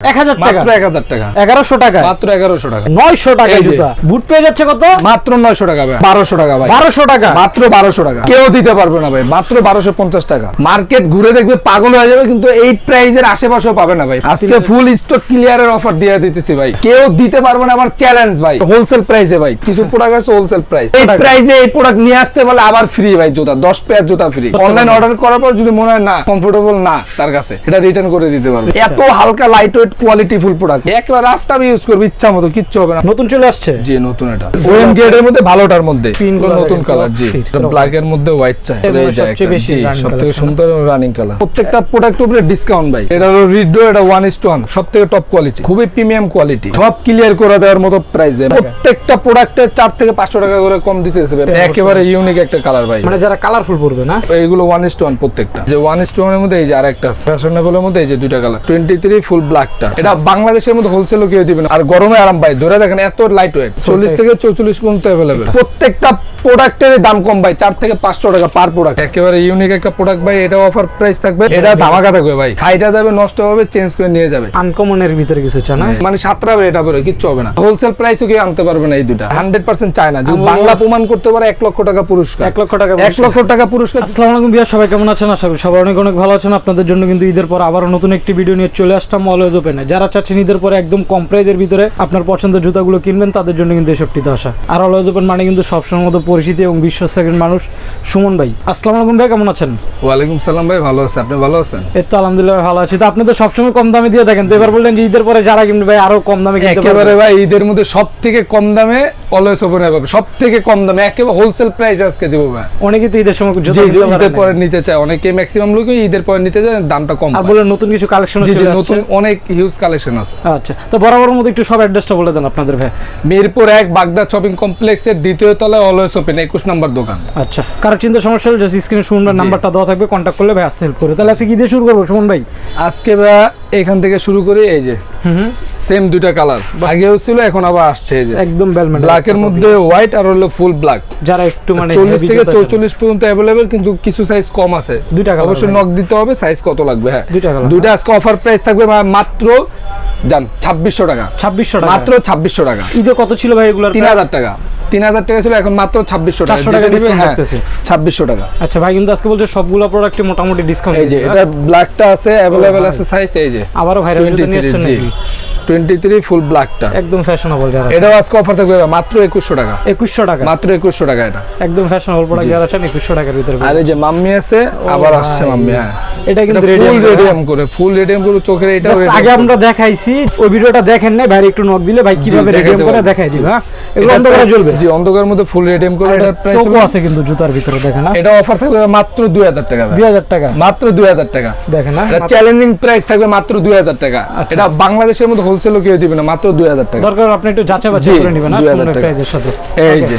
এক হাজার টাকা। মাত্র টাকা। টাকা। মাত্র টাকা। টাকা এই যে। জুতা। বুট পেয়ে যাচ্ছে কত? মাত্র টাকা ভাই। টাকা ভাই। টাকা। মাত্র টাকা। কেউ দিতে পারবে না ভাই। মাত্র টাকা। মার্কেট ঘুরে দেখবে পাগল হয়ে যাবে কিন্তু এই প্রাইজের আশেপাশেও পাবে না ভাই। আজকে ফুল স্টক ক্লিয়ারের অফার দিয়ে দিতেছি ভাই। কেউ দিতে পারবে না আমার চ্যালেঞ্জ ভাই। হোলসেল প্রাইসে ভাই। কিছু প্রোডাক্ট আছে হোলসেল প্রাইস এই। প্রাইসে এই প্রোডাক্ট নিয়ে আসতে বলে আবার ফ্রি ভাই জুতা। দশ পেয়ার জুতা ফ্রি অনলাইন অর্ডার করার পর যদি মনে হয় না কমফোর্টেবল না তার কাছে। এটা রিটার্ন করে দিতে পারবে। এত হালকা light weight quality full product একবার রাফটাম ইউজ করবে ইচ্ছা মতো কিচ্ছু হবে না। নতুন চলে আসছে? জি নতুন এটা। ওএম গ্রেডের মধ্যে ভালোটার মধ্যে। এগুলো নতুন কালার জি। ব্ল্যাক এর মধ্যে হোয়াইট চাই। এর সবচেয়ে বেশি জি, সবথেকে সুন্দর রানিং কালার প্রত্যেকটা প্রোডাক্ট উপরে ডিসকাউন্ট ভাই। এটা হলো রিডো এটা ওয়ান ইস ওয়ান সব থেকে টপ কোয়ালিটি খুবই প্রিমিয়াম কোয়ালিটি সব ক্লিয়ার করে দেওয়ার মতো প্রাইস দেয়। প্রত্যেকটা প্রোডাক্টে চার থেকে পাঁচশো টাকা করে কম দিতে হবে একেবারে ইউনিক একটা কালার ভাই। মানে যারা কালারফুল পরবে না? এইগুলো ওয়ান ইস ওয়ান প্রত্যেকটা। যে ওয়ান ইস ওয়ানের মধ্যে এই যে আরেকটা ফ্যাশনেবলের মধ্যে এই যে দুইটা কালার টোয়েন্টি থ্রি ফুল ব্ল্যাকটা এটা বাংলাদেশের মধ্যে হোলসেলও কেউ দিবে না। আর গরমে আরাম ভাই ধরে দেখেন এত লাইট ওয়েট চল্লিশ থেকে চৌচল্লিশ পর্যন্ত অ্যাভেলেবেল প্রত্যেকটা প্রোডাক্টের দাম কম ভাই। চার থেকে পাঁচশো টাকা পার প্রোডাক্ট একেবারে ইউনিক একটা প্রোডাক্ট ভাই। এটা অফার প্রাইস থাকবে। এটা ধামাকা থাকবে ভাই। খাইটা যাবে নষ্ট হবে চেঞ্জ করে নিয়ে যাবে। আনকমনের ভিতরে কিছু চায় না? মানে সাতটা হবে এটা পরে কিচ্ছু হবে না। হোলসেল প্রাইসও কেউ আনতে পারবে না এই দুটা। হান্ড্রেড পার্সেন্ট চায় না। যদি বাংলা প্রমাণ করতে পারে এক লক্ষ টাকা পুরস্কার। এক লক্ষ টাকা এক লক্ষ টাকা পুরস্কার। আসসালামু আলাইকুম বিয়ার সবাই কেমন আছেন? আশা করি সবাই অনেক অনেক ভালো আছেন। আপনাদের জন্য কিন্তু ঈদের পর আবার নতুন একটি ভিডিও নিয়ে চলে আসলাম। অলওয়েজ ওপেনে যারা চাচ্ছেন ঈদের পরে একদম কম প্রাইজের ভিতরে আপনার পছন্দের জুতাগুলো কিনবেন তাদের জন্য কিন্তু এসবটিতে আসা আর অলওয়েজ ওপেন মানে কিন্তু সবসময় মতো পরিচিতি এবং বিশ্ব সেকেন্ড মানুষ সুমন ভাই। আসসালামু আলাইকুম ভাই কেমন আছেন? ওয়ালাইকুম সালাম ভাই ভালো আছে। আপনি ভালো আছেন? এই তো আলহামদুলিল্লাহ ভালো আছি। তো আপনি তো সবসময় কম দামে দিয়ে থাকেন। তো এবার বললেন যে ঈদের পরে যারা কিনবে ভাই আরও কম দামে কিনতে একেবারে ভাই ঈদের মধ্যে সব থেকে কম দামে অলওয়েজ ওপেন হবে। সব থেকে কম দামে একেবারে হোলসেল প্রাইস আজকে দিব ভাই। অনেকেই তো ঈদের সময় ঈদের পরে নিতে চায়। অনেকে ম্যাক্সিমাম লোকই ঈদের পরে নিতে চায় দামটা কম আর বলে নতুন কিছু কালেকশন নতুন অনেক হিউজ কালেকশন আছে। আচ্ছা তো বরাবর মধ্যে একটু সব অ্যাড্রেসটা বলে দেন আপনাদের ভাই। মিরপুর এক বাগদা শপিং কমপ্লেক্সের দ্বিতীয় তলায় অলওয়েজ ওপেন একুশ নম্বর দোকান। আচ্ছা কারও চিন্তা সমস্যা হলে জাস্ট স্ক্রিনে সুমন নাম্বারটা দেওয়া থাকবে কন্ট্যাক্ট করলে ভাই আসতে হেল্প করে। তাহলে আজকে কি দিয়ে শুরু করব সুমন ভাই? আজকে ভাই এখান থেকে শুরু করি এই যে সেম দুইটা কালার আগেও ছিল এখন আবার আসছে এই যে। একদম বেলমেন্ট ব্ল্যাক এর মধ্যে হোয়াইট আর হলো ফুল ব্ল্যাক যারা একটু মানে চল্লিশ heavy থেকে জুতা চৌচল্লিশ পর্যন্ত অ্যাভেলেবেল কিন্তু কিছু সাইজ কম আছে। দুইটা কালার অবশ্যই নক দিতে হবে সাইজ কত লাগবে হ্যাঁ। দুইটা colour, দুইটা আজকে অফার প্রাইস থাকবে মাত্র জান ছাব্বিশশো টাকা। ছাব্বিশশো টাকা। মাত্র ছাব্বিশশো টাকা। ঈদে কত ছিল ভাই এগুলোর তিন price? হাজার টাকা। তিন হাজার টাকা ছিল এখন মাত্র ছাব্বিশশো টাকা। 400 টাকা যেটা নিবে, discount হ্যাঁ, ছাব্বিশশো টাকা। আচ্ছা ভাই কিন্তু আজকে বলছে সবগুলো প্রোডাক্টে মোটামুটি ডিসকাউন্ট এই যে এটা ব্ল্যাকটা আছে অ্যাভেলেবেল আছে সাইজ এই যে। আবারও ভাইরাল নিয়ে ফুল ব্ল্যাকটা একদম ফ্যাশনেবল যারা এটাও আজকে অফার থাকবে মাত্র একুশশো টাকা। টাকা? মাত্র একুশশো টাকা এটা। একদম ফ্যাশনেবল প্রোডাক্ট যারা আছেন টাকার ভিতরে আর যে মাম্মি আছে আবার আসছে মাম্মি হ্যাঁ। এটা কিন্তু ফুল রেডিয়াম করে। ফুল রেডিয়াম করে চোখের এটা আগে আমরা দেখাইছি ওই ভিডিওটা দেখেন নাই ভাই একটু নক দিলে ভাই কীভাবে রেডিয়াম করে দেখাই দিবে হ্যাঁ? এগুলো অন্ধকারে জ্বলবে। জি অন্ধকার মধ্যে ফুল রেডিয়াম করে এটা চোখও আছে কিন্তু জুতার ভিতরে দেখেন না? এটা অফার থাকবে মাত্র 2000 টাকা ভাই। দুই হাজার টাকা? মাত্র 2000 টাকা। দেখেন না? এটা চ্যালেঞ্জিং প্রাইস থাকবে মাত্র 2000 টাকা। আচ্ছা। এটা বাংলাদেশের মধ্যে হোলসেলও কেউ দিবে না মাত্র 2000 টাকা। দরকার আপনি একটু যাচাই বাছাই করে নেবেন না? 2000 টাকা। সাথে। এই যে।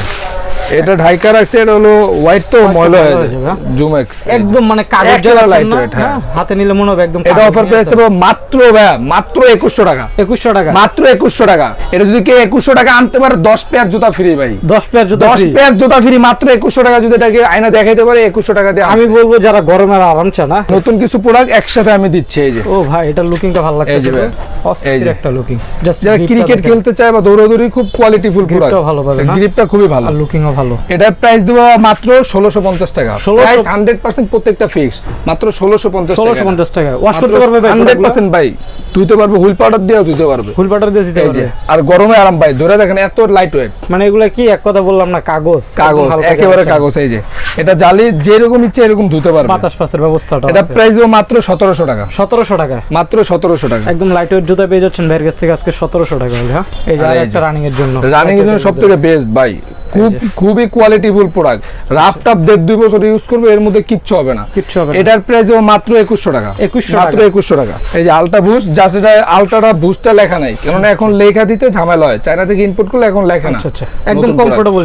এটা ঢাইকা রাখছে এটা হলো হোয়াইট তো ময়লা হয়ে হয়ে যাবে যাবে, জুমেক্স একদম মানে কাগজ না, weight, হ্যাঁ, হ্যাঁ। হাতে নিলে মনে হবে একদম এটা অফার প্রাইস থাকবে মাত্র ভাইয়া মাত্র 2100 টাকা। একুশশো টাকা। মাত্র 2100 টাকা। এটা যদি কেউ 2100 টাকা আনতে পারে 10 পেয়ার জুতা ফ্রি ভাই। দশ পেয়ার জুতা 10 পেয়ার জুতা ফ্রি মাত্র 2100 টাকা যদি এটাকে আয়না দেখাইতে পারে 2100 টাকা দিয়ে আমি বলব যারা গরমের আরাম চা না। নতুন কিছু প্রোডাক্ট একসাথে আমি দিচ্ছি এই যে। ও ভাই এটা লুকিংটা ভালো এই যে লাগছে ভাই, অস্থির একটা লুকিং জাস্ট যারা ক্রিকেট খেলতে চায় বা দৌড়াদৌড়ি খুব কোয়ালিটিফুল প্রোডাক্ট ভালো পাবে গ্রিপটা খুবই ভালো। লুকিংও ভালো। এটার প্রাইস দেওয়া মাত্র ষোলোশো পঞ্চাশ টাকা। 1600 প্রাইস হান্ড্রেড পার্সেন্ট প্রত্যেকটা ফিক্স মাত্র ষোলোশো পঞ্চাশ ষোলোশো পঞ্চাশ টাকা। ওয়াশ করতে পারবে ভাই হান্ড্রেড পার্সেন্ট ভাই। ধুইতে পারবে হুইল পাউডার দিয়েও ধুইতে পারবে। ফুল পাটার দিয়ে দিতে পারবে। আর গরমে আরাম ভাই। ধরে দেখেন এত লাইট ওয়েট মানে এগুলা কি? এক কথা বললাম না কাগজ। কাগজ একেবারে কাগজ। এই যে। এটা জালি যেরকম ইচ্ছে এরকম ধুতে পারবে। বাতাস পাসের ব্যবস্থাটা এটা প্রাইস দেবো মাত্র সতেরোশো টাকা। সতেরোশো টাকা। মাত্র সতেরোশো টাকা। একদম লাইট ওয়েট জুতা পেয়ে যাচ্ছেন ভাইয়ের কাছ থেকে আজকে সতেরোশো টাকা হলে হ্যাঁ এই যে। একটা রানিং এর জন্য। রানিং এর জন্য সব থেকে বেস্ট ভাই। খুব খুবই কোয়ালিটিফুল প্রোডাক্ট রাফ টাপ দেড় দুই বছর ইউজ করবে এর মধ্যে কিচ্ছু হবে না। কিচ্ছু হবে এটার প্রাইস মাত্র একুশশো টাকা। 2100 মাত্র একুশশো টাকা। এই যে আলটা বুস্ট যা সেটা আলটাটা বুস্টটা লেখা নাই কেননা এখন লেখা দিতে ঝামেলা হয়। চায়না থেকে ইম্পোর্ট করলে এখন লেখা না। আচ্ছা, আচ্ছা। একদম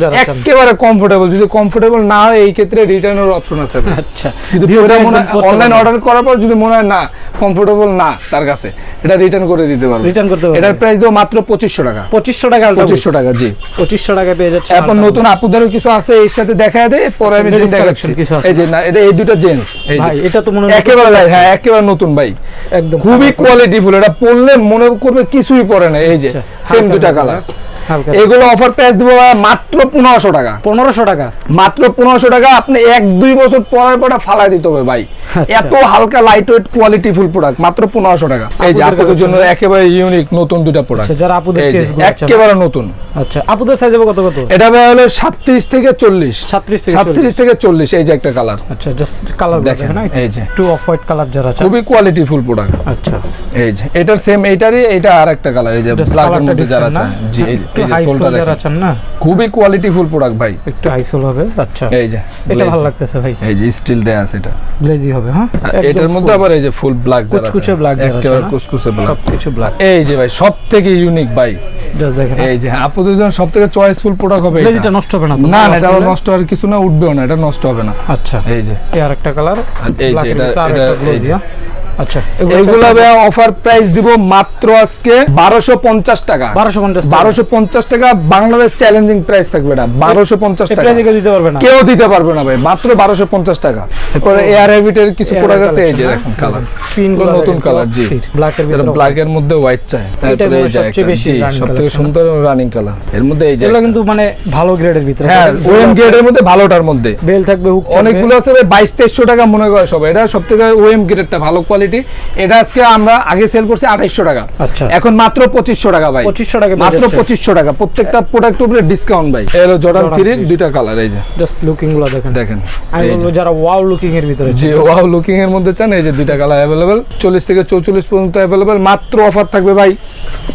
যারা একেবারে কমফোর্টেবল যদি কমফোর্টেবল না হয় এই ক্ষেত্রে রিটার্নের অপশন আছে। আচ্ছা। যদি অনলাইন অর্ডার করার পর যদি মনে হয় না কমফোর্টেবল না তার কাছে এটা রিটার্ন করে দিতে পারবে Return করতে পারবে। এটার প্রাইস দেবো মাত্র পঁচিশশো টাকা। পঁচিশশো টাকা পঁচিশশো টাকা জি। পঁচিশশো টাকা পেয়ে যাচ্ছে এখন নতুন আপুদেরও কিছু আছে এর সাথে দেখা দেয় পরে আমি দেখাচ্ছি। এই যে না এটা এই দুটো জেন্স ভাই এটা তো মনে হয় একেবারে ভাই, হ্যাঁ একেবারে নতুন ভাই। একদম খুবই কোয়ালিটি ফুল এটা পরলে মনে করবে কিছুই পরে না এই যে আচ্ছা, সেম দুটা হালকা, কালার এগুলো অফার প্রাইস দিব মাত্র পনেরোশো টাকা। পনেরোশো টাকা? মাত্র পনেরোশো টাকা আপনি এক দুই বছর পরের পরে ফালাই দিতে হবে ভাই। আচ্ছা। এত হালকা light weight quality full product মাত্র পনেরোশো টাকা। এই যে আপনাদের জন্য একেবারে ইউনিক নতুন দুটা প্রোডাক্ট আচ্ছা, যারা আপুদের চান। একেবারে নতুন। আচ্ছা আপুদের সাইজ কত কত? এটা ভাই হলো সাতত্রিশ থেকে চল্লিশ। 37 থেকে সাতত্রিশ থেকে চল্লিশ এই যে একটা কালার আচ্ছা জাস্ট কালার দেখেন, দেখেন এই যে। টু অফ হোয়াইট কালার যারা আছে খুবই কোয়ালিটি ফুল প্রোডাক্ট আচ্ছা। এই যে এটার সেম এইটারই এটা আর একটা কালার এই যে ব্ল্যাক এর মধ্যে যারা না? চায়। জি এই যে- একটু হাই সোলটা সোল যারা আছেন না? খুবই কোয়ালিটি ফুল প্রোডাক্ট ভাই। একটু হাই সোল হবে? আচ্ছা। এই যে এটা ভালো লাগতেছে ভাই। এই যে স্টিল দেয়া আছে এটা। গ্লেজি হবে হ্যাঁ? এটার মধ্যে আবার এই যে ফুল ব্ল্যাক যারা কুচকুচে black যারা আছে কুচকুচে ব্ল্যাক সবকিছু ব্ল্যাক এই যে ভাই সব থেকে ইউনিক ভাই। জাস্ট দেখেন। এই যে আপুদের জন্য সব থেকে চয়েসফুল প্রোডাক্ট হবে এটা। নষ্ট হবে না না না এটা নষ্ট হওয়ার কিছু না উঠবেও না এটা নষ্ট হবে না। আচ্ছা। এই যে। এই আরেকটা কালার এই যে এটা এটা এই যে। আচ্ছা এগুলো অফার প্রাইস দিব মাত্র আজকে বারোশো পঞ্চাশ টাকা। বারোশো পঞ্চাশ বারোশো পঞ্চাশ টাকা বাংলাদেশ চ্যালেঞ্জিং প্রাইস থাকবে এটা বারোশো পঞ্চাশ টাকা। প্রাইজে দিতে পারবে না। কেউ দিতে পারবে না ভাই মাত্র বারোশো পঞ্চাশ টাকা। এরপরে এয়ার হ্যাবিটের কিছু প্রোডাক্ট আছে এই যে collection, কালার পিন নতুন কালার জি। ব্ল্যাক এর ভিতরে ব্ল্যাক এর মধ্যে হোয়াইট চাই। তারপরে এই যে সবথেকে সুন্দর রানিং কালারের মধ্যে এই যে এগুলো কিন্তু মানে ভালো গ্রেডের ভিতরে। হ্যাঁ ওএম গ্রেডের মধ্যে ভালোটার মধ্যে। বেল থাকবে হুক অনেকগুলো আছে বাইশ তেইশশো টাকা মনে করে সবাই। এটা সব থেকে ওএম গ্রেডটা ভালো কোয়ালিটি এটা আজকে আমরা আগে সেল করছি আঠাইশশো টাকা। আচ্ছা। এখন মাত্র পঁচিশশো টাকা ভাই। 2500 টাকা মাত্র পঁচিশশো টাকা। প্রত্যেকটা প্রোডাক্ট উপরে ডিসকাউন্ট ভাই। এই হলো জর্ডান থ্রি দুইটা কালার এই যে। জাস্ট লুকিংগুলো দেখেন। দেখেন। আমি বলব যারা ওয়াও লুকিং এর ভিতরে যে ওয়াও লুকিং এর মধ্যে চান এই যে দুইটা কালার অ্যাভেলেবেল চল্লিশ থেকে চৌচল্লিশ পর্যন্ত অ্যাভেলেবেল মাত্র অফার থাকবে ভাই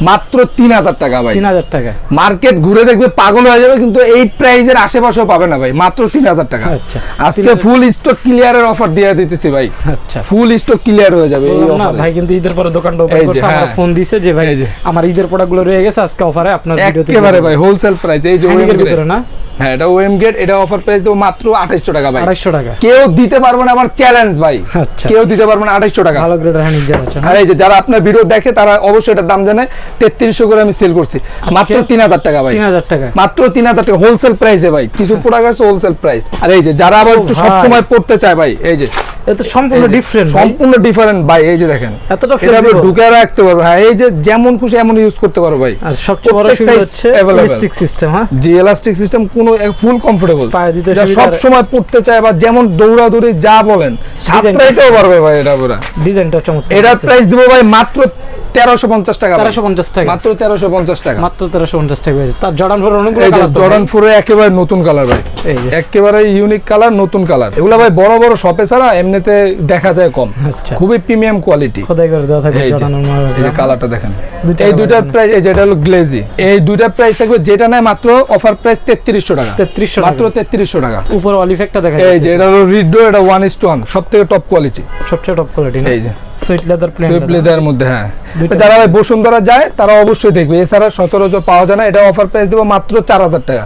মাত্র তিন হাজার টাকা ভাই। তিন হাজার টাকা। মার্কেট ঘুরে দেখবে পাগল হয়ে যাবে কিন্তু এই প্রাইজের আশেপাশেও পাবে না ভাই। মাত্র তিন হাজার টাকা। আচ্ছা। আজকে ফুল স্টক ক্লিয়ারের অফার দিয়ে দিতেছি ভাই। আচ্ছা। ফুল স্টক ক্লিয়ার হয়ে যাবে এই অফারে ভাই কিন্তু ঈদের পরে দোকানটা ওপেন করছে আমার হ্যাঁ। ফোন দিছে যে ভাই আমার ঈদের প্রোডাক্টগুলো রয়ে গেছে আজকে অফারে আপনার ভিডিও একেবারে ভাই হোলসেল প্রাইস এই যে grade। ভিতরে না হ্যাঁ এটা ওএম গেট এটা অফার প্রাইস দেবো মাত্র আঠাইশশো টাকা ভাই। আড়াইশো টাকা। কেউ দিতে পারবে না আমার চ্যালেঞ্জ ভাই। আচ্ছা। কেউ দিতে পারবে না আঠাইশশো টাকা। ভালো গ্রেডের হ্যান্ডিং আছে? আর এই যে যারা আপনার ভিডিও দেখে তারা অবশ্যই এটার দাম জানে। তেত্রিশশো করে আমি সেল করছি। মাত্র তিন হাজার টাকা ভাই। তিন হাজার টাকা। মাত্র তিন হাজার টাকা। হোলসেল প্রাইসে ভাই। কিছু প্রোডাক্ট আছে হোলসেল প্রাইস আর এই যে যারা আবার একটু ভাই। সবসময় পড়তে চায় ভাই এই যে। এ তো সম্পূর্ণ ডিফারেন্ট সম্পূর্ণ ডিফারেন্ট ভাই এই যে দেখেন। এতটা এটা ঢুকে রাখতে পারব হ্যাঁ এই যে যেমন খুশি এমন ইউজ করতে পারো ভাই। আর সবচেয়ে বড় সুবিধা হচ্ছে ইলাস্টিক সিস্টেম হ্যাঁ? জি এলাস্টিক সিস্টেম কোনো ফুল কমফোর্টেবল পায়ে দিতে সব সময় পড়তে চায় বা যেমন দৌড়াদৌড়ি যা বলেন সাতটাইতেও পারবে ভাই এটা পুরা। ডিজাইনটা চমৎকার এটার প্রাইস দিব ভাই মাত্র তেরোশো পঞ্চাশ টাকা তেরোশো পঞ্চাশ টাকা। মাত্র তেরোশো পঞ্চাশ টাকা। মাত্র তেরোশো পঞ্চাশ টাকা তার জর্ডান ফোর অনেকগুলো এই যে colour তো জর্ডান ফোরে একেবারে নতুন কালার ভাই। একেবারে ইউনিক কালার নতুন কালার এগুলো ভাই বড় বড় শপে ছাড়া এমনিতে দেখা যায় কম। আচ্ছা। খুবই প্রিমিয়াম কোয়ালিটি খোদাই করে দেওয়া থাকে এই যে জর্ডানের এই যে কালারটা দেখেন। এই দুইটার প্রাইস এই যেটা হলো গ্লেজি এই দুইটার প্রাইস থাকবে যেটা নেয় মাত্র অফার প্রাইস তেত্রিশশো টাকা। তেত্রিশশো মাত্র তেত্রিশশো টাকা। উপর অলিফেক্টটা দেখা এই যে এটা হলো রিডো এটা ওয়ান ইস ওয়ান সব থেকে টপ কোয়ালিটি সবচেয়ে টপ কোয়ালিটি এই যে। সুইট লেদার প্লেন সুইফট লেদারের মধ্যে হ্যাঁ। যারা ভাই বসুন্ধরা যায় তারা অবশ্যই দেখবে। এছাড়া পাওয়া যায় না এটা অফার প্রাইস দেবো মাত্র চার হাজার টাকা।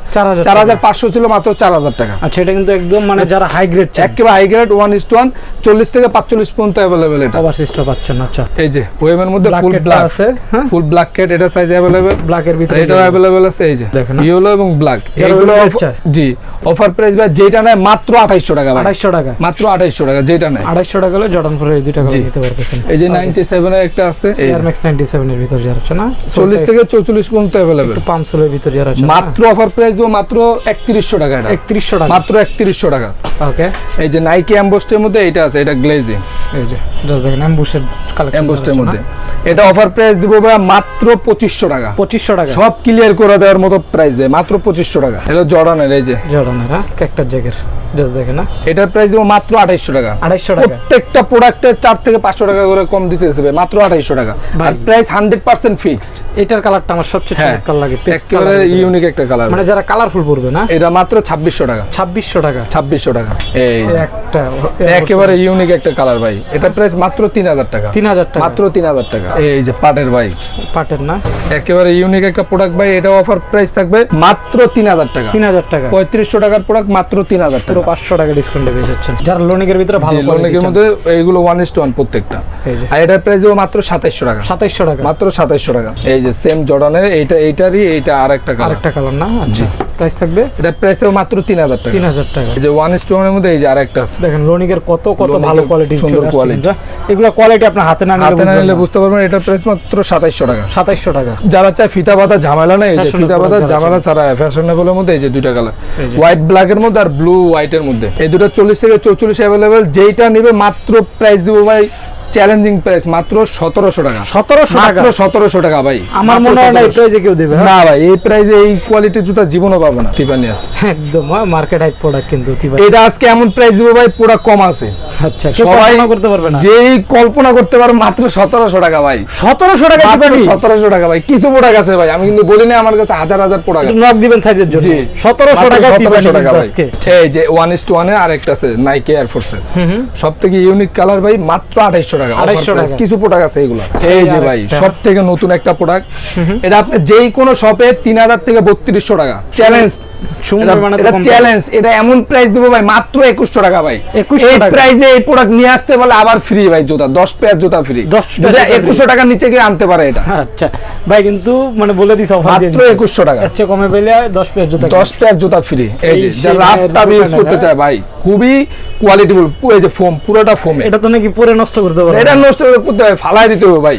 চার হাজার পাঁচশো ছিল মাত্র চার হাজার টাকা। আচ্ছা এটা কিন্তু একদম মানে যারা হাই গ্রেড একেবারে high grade one is one চল্লিশ থেকে পাঁচচল্লিশ পর্যন্ত অ্যাভেলেবেল এটা। সিস্টেম পাচ্ছেন আচ্ছা। এই যে ওয়েমের মধ্যে ফুল ব্ল্যাক আছে হ্যাঁ? ফুল ব্ল্যাক কেট এটা সাইজ অ্যাভেলেবেল ব্ল্যাক এর ভিতরে এটাও অ্যাভেলেবেল আছে এই যে। দেখেন। ইয়েলো এবং ব্ল্যাক এগুলো। জি অফার প্রাইস বা যেটা নেয় মাত্র আঠাইশশো টাকা ভাই। আড়াইশো টাকা। মাত্র আঠাইশশো টাকা যেটা নেয়। আড়াইশো টাকা হলে জর্ডান এই। করে নিতে পারতেছেন এই যে নাইনটি সেভেনের একটা আছে। এয়ার ম্যাক্স নাইনটি সেভেন এর ভিতরে যারা আছে না? চল্লিশ থেকে চৌচল্লিশ পর্যন্ত অ্যাভেলেবেল একটু পাম্প সোলের ভিতরে আছে মাত্র অফার প্রাইস মাত্র একত্রিশশো টাকা এটা। একত্রিশশো টাকা। মাত্র একত্রিশশো টাকা। ওকে এই যে নাইকি অ্যাম্বোস্টের মধ্যে এটা আছে এটা গ্লেজিং এই যে জাস্ট দেখেন অ্যাম্বুশের কালেকশন অ্যাম্বোস্টের মধ্যে। এটা অফার প্রাইস দিব ভাই মাত্র পঁচিশশো টাকা। পঁচিশশো টাকা। সব ক্লিয়ার করে দেওয়ার মতো প্রাইস দেয় মাত্র পঁচিশশো টাকা। এটা জর্ডানের এই যে। জর্ডানের হ্যাঁ? ক্যাক্টার জ্যাকের জাস্ট দেখেন না এটার প্রাইস দিব মাত্র আঠাইশশো টাকা। আড়াইশো টাকা। প্রত্যেকটা প্রোডাক্টের চার থেকে পাঁচশো টাকা করে কম দিতে হবে মাত্র আঠাইশো টাকা। আর প্রাইস হান্ড্রেড পার্সেন্ট ফিক্সড এটার কালারটা আমার সবচেয়ে হ্যাঁ চমৎকার লাগে পেস্ট একেবারে কালার ইউনিক একটা কালার মানে যারা কালারফুল পড়বে না? এটা মাত্র ছাব্বিশশো টাকা। ছাব্বিশশো টাকা। ছাব্বিশশো টাকা। এই একটা একেবারে ইউনিক একটা কালার ভাই। এটা প্রাইস মাত্র তিন হাজার টাকা। তিন হাজার টাকা। মাত্র তিন হাজার টাকা। এই যে পাটের ভাই। পাটের না? একেবারে ইউনিক একটা প্রোডাক্ট ভাই এটা অফার প্রাইস থাকবে মাত্র তিন হাজার টাকা। তিন হাজার টাকা। পঁয়ত্রিশশো টাকার প্রোডাক্ট মাত্র তিন হাজার টাকা। পাঁচশো টাকা ডিসকাউন্টে পেয়ে যাচ্ছেন। যারা লোনিকের ভিতরে ভালো চান। মধ্যে এইগুলো ওয়ান ইস ওয়ান প্রত্যেকটা। আর এটার প্রাইস দেবো মাত্র সাতাইশশো টাকা। সাতাইশশো টাকা। মাত্র সাতাইশশো টাকা। এই যে সেম জর্ডানের এইটা এইটারই এইটা আর একটা কালার আরেকটা কালার না? আচ্ছা প্রাইস থাকবে? এটা প্রাইস দেবো মাত্র তিন হাজার টাকা। তিন হাজার টাকা। এই যে ওয়ান স্টোনের মধ্যে এই যে আর একটা আছে। দেখেন লোনিকের কত কত ভালো কোয়ালিটি সুন্দর হ্যাঁ? এগুলো কোয়ালিটি আপনার হাতে না হাতে না নিলে নিলে বুঝতে পারবেন এটার প্রাইস মাত্র সাতাইশশো টাকা। সাতাইশশো টাকা। যারা চায় ফিতা পাতা ঝামেলা নেই ফিতা পাতা ঝামেলা ছাড়া ফ্যাশনেবলের মধ্যে এই যে দুইটা কালার হোয়াইট ব্ল্যাক এর মধ্যে আর ব্লু হোয়াইট এর মধ্যে। এই দুটো চল্লিশ থেকে চৌচল্লিশ অ্যাভেলেবেল যেইটা নিবে মাত্র প্রাইস দিব ভাই চ্যালেঞ্জিং প্রাইস মাত্র সতেরোশো টাকা। সতেরোশো টাকা? মাত্র সতেরোশো টাকা ভাই। আমার মনে হয় না এই 1700 প্রাইজে কেউ দেবে হ্যাঁ? না ভাই এই প্রাইসে এই কোয়ালিটির জুতা জীবনও পাবে না টিফানি আছে। একদম মার্কেট হাইপ প্রোডাক্ট কিন্তু এটা আজকে এমন প্রাইস দিব ভাই পুরো কম আছে। আচ্ছা কেউ সবাই করতে পারবে না। যেই কল্পনা করতে পারো মাত্র সতেরোশো টাকা ভাই। সতেরোশো টাকা সতেরোশো টাকা ভাই কিছু প্রোডাক্ট আছে ভাই আমি কিন্তু বলি না আমার কাছে হাজার হাজার প্রোডাক্ট আছে। নক দিবেন সাইজের জন্য। সতেরোশো টাকা তিবানি টাকা ভাই। এই যে ওয়ান ইস টু ওয়ানে আরেকটা আছে নাইকি এয়ারফোর্স এর। সব থেকে ইউনিক কালার ভাই মাত্র আঠাইশশো টাকা 2800 Offer টাকা। কিছু প্রোডাক্ট আছে এগুলো এই যে ভাই সব থেকে নতুন একটা প্রোডাক্ট এটা আপনি যেই কোনো শপে তিন হাজার থেকে বত্রিশশো টাকা। চ্যালেঞ্জ সুন্দর তো কম চ্যালেঞ্জ এটা এমন প্রাইস দেবো ভাই মাত্র একুশশো টাকা ভাই। এই প্রাইসে এই প্রোডাক্ট নিয়ে আসতে বলে আবার ফ্রি ভাই জুতা দশ পেয়ার জুতা ফ্রি 10 পেয়ার জুতা free। একুশশো টাকার নিচে কেউ আনতে পারে এটা। আচ্ছা ভাই কিন্তু মানে বলে দিস মাত্র একুশশো টাকা। আচ্ছা কমে পেলে দশ পেয়ার জুতা দশ পেয়ার জুতা ফ্রি এই যে এই যা সেই রাফ ভাইয়ের টাব ইউজ করতে? ভাই খুবই কোয়ালিটিফুল এই যে ফোম পুরোটা ফোমে এটা তো নাকি পরে নষ্ট করতে পারবে এটা নষ্ট করতে হবে ফালাই দিতে হবে ভাই।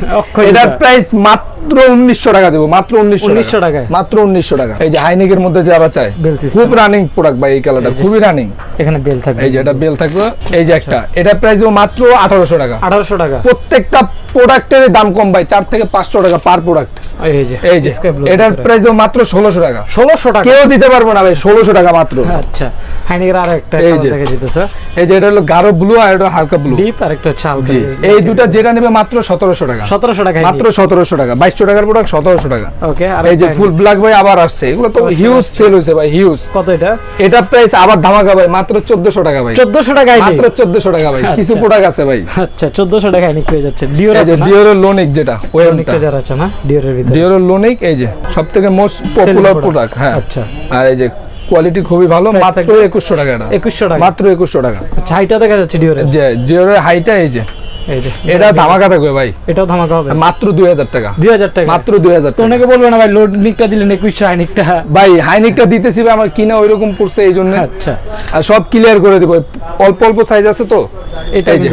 এটার প্রাইস মাত্র উনিশশো টাকা দেবো মাত্র উনিশশো 1900 টাকায়? মাত্র উনিশশো টাকা। এই যে হাইনিকের মধ্যে যারা চায় খুব রানিং প্রোডাক্ট ভাই এই কালারটা খুবই রানিং এখানে বেল থাকবে। এই যে এটা বেল থাকবে এই যে একটা। এটার প্রাইস দেবো মাত্র আঠারোশো টাকা। আঠারোশো টাকা। প্রত্যেকটা প্রোডাক্টের দাম কম ভাই চার থেকে পাঁচশো টাকা পার প্রোডাক্ট এই যে এই যে এটার প্রাইস দেবো মাত্র ষোলোশো টাকা। ষোলোশো টাকা? কেউ দিতে পারব না ভাই ষোলোশো টাকা মাত্র। আচ্ছা হাইনিকের আর একটা এই যে। এই যে এটা হলো গাঢ় ব্লু আর এটা হালকা ব্লু ডিপ আর একটা হচ্ছে এই দুটা যেটা নেবে মাত্র সতেরোশো টাকা। সতেরোশো টাকা মাত্র সতেরোশো টাকা। বাইশশো টাকার প্রোডাক্ট সতেরোশো টাকা। ওকে আর এই যে ফুল ব্ল্যাক ভাই আবার আসছে এগুলো তো হিউজ সেল হয়েছে ভাই হিউজ কত এটা? এটা প্রাইস আবার ধামাকা ভাই মাত্র চোদ্দশো টাকা ভাই। চোদ্দশো টাকা মাত্র চোদ্দশো টাকা ভাই কিছু আচ্ছা। প্রোডাক্ট আছে ভাই। আচ্ছা চোদ্দশো টাকা নিক পেয়ে যাচ্ছে। ডিওর না? লোনিক যেটা ওয়েবটা যারা আছে না? ডিওরের ভিতরে? ডিওরের লোনিক এই যে সব থেকে মোস্ট পপুলার প্রোডাক্ট হ্যাঁ। আচ্ছা। আর এই যে কোয়ালিটি খুবই ভালো মাত্র? একুশশো টাকা এটা একুশশো টাকা। মাত্র একুশশো টাকা। আচ্ছা হাইটা দেখা যাচ্ছে ডিওরের যে ডিওরের হাইটা এই যে। এটা ধামাকা থাকবে ভাই। এটাও ধামাকা হবে। মাত্র দুই হাজার টাকা। দুই হাজার টাকা। মাত্র দুই হাজার তো অনেকে বলবে না ভাই লোড নিকটা দিলেন একুশশো হাইনিকটা ভাই হাইনিকটা দিতেছি ভাই আমার কিনা ওইরকম পড়ছে এই জন্য। আচ্ছা। আর সব ক্লিয়ার করে দিব। অল্প অল্প সাইজ আছে তো? এটাই যে।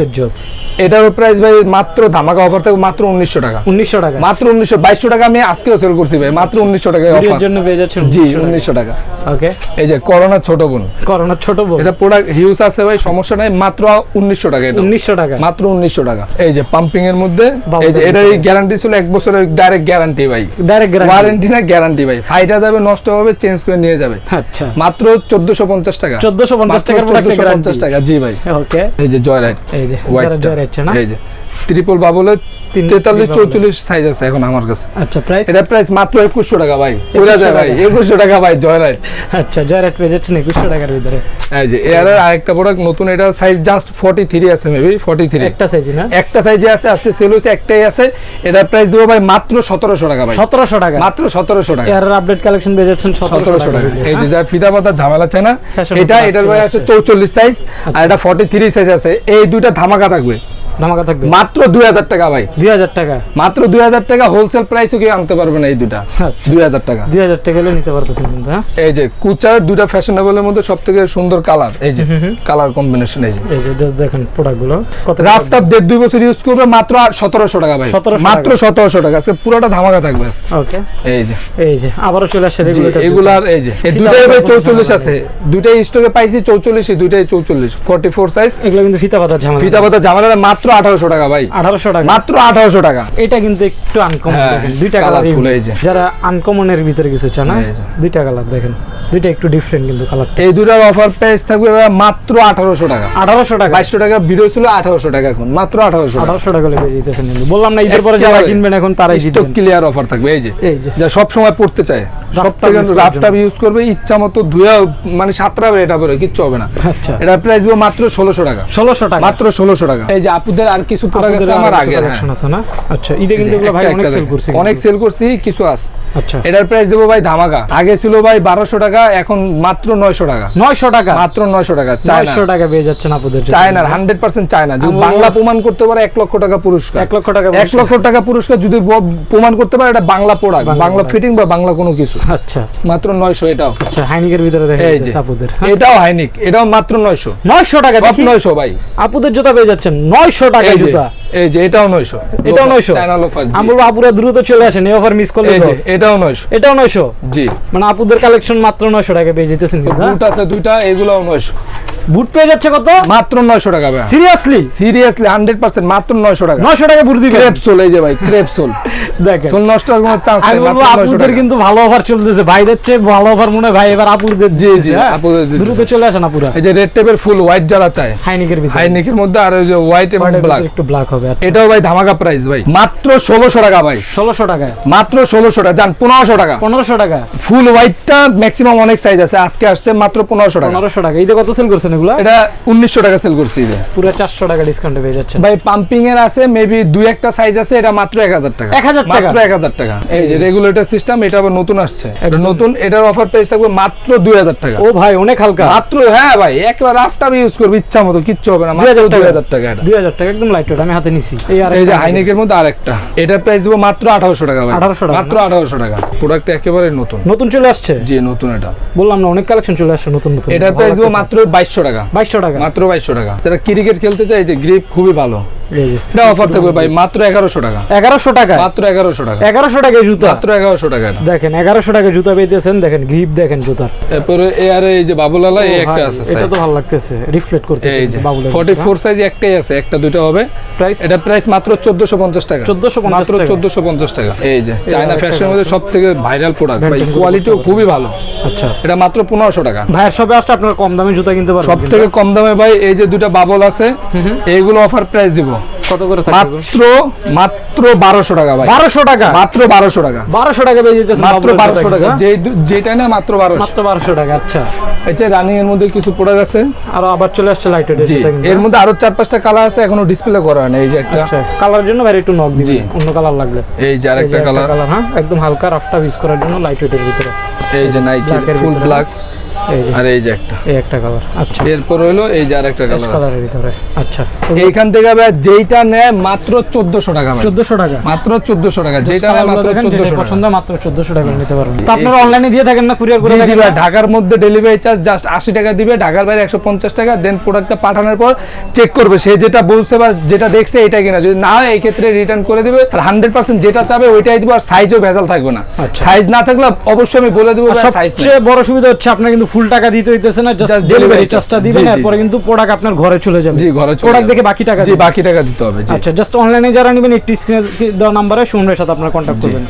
এটার প্রাইস ভাই মাত্র ধামাকা অফার থাকবে মাত্র উনিশশো টাকা। উনিশশো টাকা। মাত্র উনিশশো বাইশশো টাকা আমি আজকেও সেল করছি ভাই মাত্র উনিশশো টাকা অফার জন্য পেয়ে যাচ্ছেন জি উনিশশো টাকা। ওকে এই যে করোনার ছোট বোন। করোনার ছোট বউ এটা প্রোডাক্ট হিউজ আছে ভাই সমস্যা নাই মাত্র উনিশশো টাকা এটা। টাকা। মাত্র উনিশশো টাকা। এই যে পাম্পিং এর মধ্যে এই যে এটার গ্যারান্টি ছিল এক বছরের ডাইরেক্ট গ্যারান্টি ভাই। ডাইরেক্ট ওয়ারেন্টি না গ্যারান্টি ভাই। ফাইটা যাবে নষ্ট হবে চেঞ্জ করে নিয়ে যাবে। আচ্ছা। মাত্র চোদ্দশো পঞ্চাশ টাকা। 1450 টাকার product এর চোদ্দশো পঞ্চাশ guarantee। টাকা জি ভাই। ওকে এই যে জয় রাইট এই যে White জয় না? এই যে। ট্রিপল বাবলের তেতাল্লিশ চৌচল্লিশ সাইজ আছে এখন আমার কাছে। আচ্ছা প্রাইস এটা প্রাইস মাত্র একুশশো টাকা ভাই। বলে 2100 যায় ভাই একুশশো টাকা ভাই জয় রাইট আচ্ছা জয় রাইট পেয়ে যাচ্ছেন একুশশো টাকার ভিতরে। এই যে এর আরেকটা প্রোডাক্ট নতুন এটা সাইজ জাস্ট ফর্টি থ্রি আছে মেবি ফর্টি থ্রি একটা সাইজ না? একটা সাইজে আছে আজকে সেল হয়েছে একটাই আছে। এটার প্রাইস দেবো ভাই মাত্র সতেরোশো টাকা ভাই। সতেরোশো টাকা। মাত্র সতেরোশো টাকা। এর আপডেট কালেকশন পেয়ে যাচ্ছেন সতেরোশো টাকা। এই যে যার ফিতা পাতা ঝামেলা চায় না এটা এটার ভাই আছে চৌচল্লিশ সাইজ আর এটা ফর্টি থ্রি সাইজ আছে। এই দুইটা ধামাকা থাকবে। ধামাকা থাকবে। মাত্র দুই হাজার টাকা ভাই। দুই হাজার টাকা। মাত্র দুই হাজার টাকা হোলসেল প্রাইসও কেউ আনতে পারবে না এই দুটা আচ্ছা। দুই হাজার টাকা। দুই হাজার টাকা নিতে পারতেছেন কিন্তু হ্যাঁ? এই যে কুচার দুটা ফ্যাশনেবলের মধ্যে সব থেকে সুন্দর কালার এই যে কালার কম্বিনেশন এই যে। এই যে জাস্ট দেখেন প্রোডাক্টগুলো কত রাফটা দেড় দুই বছর ইউজ করবে মাত্র সতেরোশো টাকা ভাই। মাত্র সতেরোশো টাকা। আজকে পুরোটা ধামাকা থাকবে। ওকে এই যে। এই যে আবারও চলে আসছে এগুলার এই যে দুটাই ভাই চৌচল্লিশ আছে। দুটাই স্টকে পাইছি চৌচল্লিশ দুইটাই চৌচল্লিশ। ফোর্টি ফোর সাইজ এগুলো কিন্তু ফিতা পাতার ঝামেলা ফিতা পাতা ঝামেলা মাত্র আঠারোশো টাকা ভাই। আঠারোশো টাকা। মাত্র আঠারোশো টাকা। এটা কিন্তু একটু আনকমন হ্যাঁ, দুইটা কালার colourful এই যে। যারা আনকমনের ভিতরে কিছু চায় না এই যে। দুইটা কালার দেখেন দুইটা একটু ডিফারেন্ট কিন্তু কালারটা এই দুটার অফার প্রাইস থাকবে মাত্র আঠারোশো টাকা। আঠারোশো টাকা। বাইশশো টাকা ভিডিও ছিল আঠারোশো টাকা এখন মাত্র আঠারোশো টাকা। আঠারোশো টাকা লেগে যেতেছেন কিন্তু। বললাম না ঈদের পরে যারা কিনবেন এখন তারাই জিতবেন ক্লিয়ার অফার থাকবে এই যে। যে। সব সময় পড়তে চায়। Rough সব tab থেকে use করার রাফ টাব ইউজ করবে ইচ্ছা মতো ধুয়া মানে সাতটা এটা বেরোয় কিচ্ছু হবে না। আচ্ছা। এটা প্রাইস মাত্র ষোলোশো টাকা। ষোলোশো টাকা। মাত্র ষোলোশো টাকা। এই যে আপু আপুদের আর কিছু প্রোডাক্ট আছে আমার আগে কিছু collection আছে না? আচ্ছা ঈদে কিন্তু এগুলো ভাই অনেক সেল। করছে অনেক সেল করছি কিছু আছে। আচ্ছা। এটার প্রাইস দেবো ভাই ধামাকা। আগে ছিল ভাই টাকা এখন মাত্র নয়শো টাকা। 900 টাকা? মাত্র নয়শো টাকা চায়না। 900 টাকা পেয়ে যাচ্ছেন আপুদের জন্য। চায়নার হান্ড্রেড পার্সেন্ট চায়না। যদি বাংলা প্রমাণ করতে পারে লক্ষ টাকা পুরস্কার। লক্ষ টাকা লক্ষ টাকা পুরস্কার যদি প্রমাণ করতে পারে এটা বাংলা প্রোডাক্ট বাংলা ফিটিং বা বাংলা কোনো কিছু। আচ্ছা। মাত্র নয়শো এটাও। আচ্ছা হাইনিকের ভিতরে দেখা যাচ্ছে আপুদের হ্যাঁ? এটাও হাইনিক এটাও মাত্র নয়শো। 900 টাকা সব দেখি। নয়শো ভাই। আপুদের জুতা পেয়ে যাচ্ছেন। 900 টাকা এই যে জুতা। এই যে এটাও নয়শো। এটাও 900 চায়না লোফার আপুরা দ্রুত চলে আসেন এই অফার মিস করলে যে এটাও নয়শো। এটাও 900 জি। মানে আপুদের কালেকশন মাত্র 900 টাকা পেয়ে যেতেছেন কিন্তু হ্যাঁ? আছে দুইটা এগুলাও নয়শো। বুট পেয়ে যাচ্ছে কত? মাত্র নয়শো টাকা ভাই। সিরিয়াসলি সিরিয়াসলি হান্ড্রেড পার্সেন্ট মাত্র নয়শো টাকা। 900 টাকা বুট ক্রেপসোল এই যে ভাই ক্রেপসোল দেখেন। সোল নষ্ট হওয়ার কোনো চান্স নেই মাত্র 900 আপুদের কিন্তু ভালো অফার চলতেছে। ভাইদের চেয়ে ভালো অফার মনে ভাই এবার আপুদের জি, জি, হ্যাঁ? আপুদের। দ্রুত চলে আসেন আপুরা। এই যে রেড টেপের ফুল হোয়াইট যারা চায় হাইনিকের ভিতরে। হাইনিকের মধ্যে আর ওই যে হোয়াইট এবং ব্ল্যাক একটু ব্ল্যাক হবে আচ্ছা। এটাও ভাই ধামাকা প্রাইস ভাই। মাত্র ষোলোশো টাকা ভাই। 1600 টাকায়। মাত্র ষোলোশো টাকা যান পনেরোশো টাকা। 1500 টাকা ফুল হোয়াইটটা ম্যাক্সিমাম অনেক সাইজ আছে আজকে আসছে মাত্র পনেরোশো টাকা। 1500 টাকা। ঈদে কত সেল করছেন এগুলা এটা উনিশশো টাকা সেল করছি পুরো 400 টাকা ডিসকাউন্টে পেয়ে যাচ্ছেন। ভাই পাম্পিং এর আছে মেবি দুই একটা সাইজ আছে এটা মাত্র এক হাজার টাকা। 1000 টাকা? মাত্র এক হাজার টাকা। এই যে রেগুলেটর সিস্টেম এটা আবার নতুন আসছে। এটা নতুন এটার অফার প্রাইস থাকবে মাত্র দুই হাজার টাকা। ও ভাই অনেক হালকা। মাত্র হ্যাঁ ভাই একবার আফটার ইউজ করবে ইচ্ছা মতো কিচ্ছু হবে না মাত্র 2000 দুই টাকা। এটা। 2000 টাকা একদম লাইট আমি হাতে নিছি। এই আর এই যে হাইনেকের মধ্যে আরেকটা এটার প্রাইস দেবো মাত্র আঠারোশো টাকা ভাই। 1800 টাকা, মাত্র আঠারোশো টাকা। প্রোডাক্ট একেবারে নতুন। নতুন চলে আসছে? জি নতুন এটা। বললাম না অনেক কালেকশন চলে আসছে নতুন নতুন। এটার প্রাইস দেবো মাত্র বাইশশো টাকা। বাইশশো টাকা। মাত্র বাইশশো টাকা। যারা ক্রিকেট খেলতে চাই যে গ্রিপ খুবই ভালো। এটা অফার থাকবে ভাই মাত্র এগারোশো টাকা। 1100 টাকা মাত্র এগারোশো টাকা। 1100 টাকা জুতা? মাত্র এগারোশো টাকা দেখেন 1100 টাকা জুতা পেতেছেন দেখেন গ্রিপ দেখেন জুতার। এরপরে এ আর এই যে বাবুলালা এই একটা আছে এটা তো ভালো লাগতেছে রিফ্লেক্ট করতেছে এই যে বাবুলের ফর্টি ফোর সাইজ একটাই আছে একটা দুইটা হবে। প্রাইস এটা প্রাইস মাত্র চোদ্দশো পঞ্চাশ টাকা। 1450 মাত্র টাকা। চোদ্দশো পঞ্চাশ টাকা। এই যে চায়না ফ্যাশনের মধ্যে সব থেকে ভাইরাল প্রোডাক্ট ভাই কোয়ালিটিও খুবই ভালো। আচ্ছা। এটা মাত্র পনেরোশো টাকা। ভাইয়ের সবে আসলে আপনারা কম দামে জুতা কিনতে পারবেন সব থেকে কম দামে ভাই এই যে দুটা বাবল আছে এইগুলো অফার প্রাইস দিব। কত করে মাত্র মাত্র বারোশো টাকা ভাই। 1200 টাকা? মাত্র বারোশো টাকা। 1200 টাকা পেয়ে যেতেছে মাত্র বারোশো টাকা। যে যেটা না মাত্র বারোশো। মাত্র 1200 টাকা আচ্ছা। এই রানিং এর মধ্যে কিছু প্রোডাক্ট আছে? আর আবার চলে আসছে লাইটের মধ্যে আরও চার পাঁচটা কালার আছে এখনও ডিসপ্লে করা হয় না এই যে একটা। আচ্ছা কালার জন্য ভাই একটু নক জি। অন্য কালার লাগলে এই যে আরেকটা কালার কালার হ্যাঁ? একদম হালকা রাফটা ইউজ করার জন্য লাইট ওয়েটের ভিতরে। এই যে নাইকি ফুল ব্ল্যাক আর এই যে একটা। এই একটা কালার আচ্ছা। এরপর হইল এই যে আরেকটা কালার কালারের ভিতরে আচ্ছা। এইখান থেকে ভাই যেইটা নেয় মাত্র চোদ্দশো টাকা 1400 টাকা। মাত্র চোদ্দশো টাকা। যেটা নেয় মাত্র চোদ্দশো টাকা। পছন্দ মাত্র 1400 টাকা নিতে পারবেন। তো আপনারা অনলাইনে দিয়ে থাকেন না কুরিয়ার করে জি জি থাকেন ঢাকার মধ্যে ডেলিভারি চার্জ জাস্ট আশি টাকা দিবে ঢাকার বাইরে একশো পঞ্চাশ টাকা দেন প্রোডাক্টটা পাঠানোর পর চেক করবে। সে যেটা বলছে বা যেটা দেখছে এটা কিনা। যদি না এই ক্ষেত্রে রিটার্ন করে দিবে। আর হান্ড্রেড পার্সেন্ট যেটা চাবে ওইটাই দিব আর সাইজও ভেজাল থাকবে না। আচ্ছা। সাইজ না থাকলে অবশ্যই আমি বলে দেবো সাইজ সবচেয়ে বড় সুবিধা হচ্ছে আপনার কিন্তু ফুল টাকা দিতে হইতেছে না জাস্ট ডেলিভারি চার্জটা দিবেন এরপরে কিন্তু প্রোডাক্ট আপনার ঘরে চলে যাবে। জি ঘরে চলে প্রোডাক্ট দেখে বাকি টাকা জি বাকি টাকা দিতে হবে জি। আচ্ছা জাস্ট অনলাইনে যারা নেবেন একটু স্ক্রিনে দেওয়া নাম্বারে সুমনের সাথে আপনারা কন্ট্যাক্ট করবেন।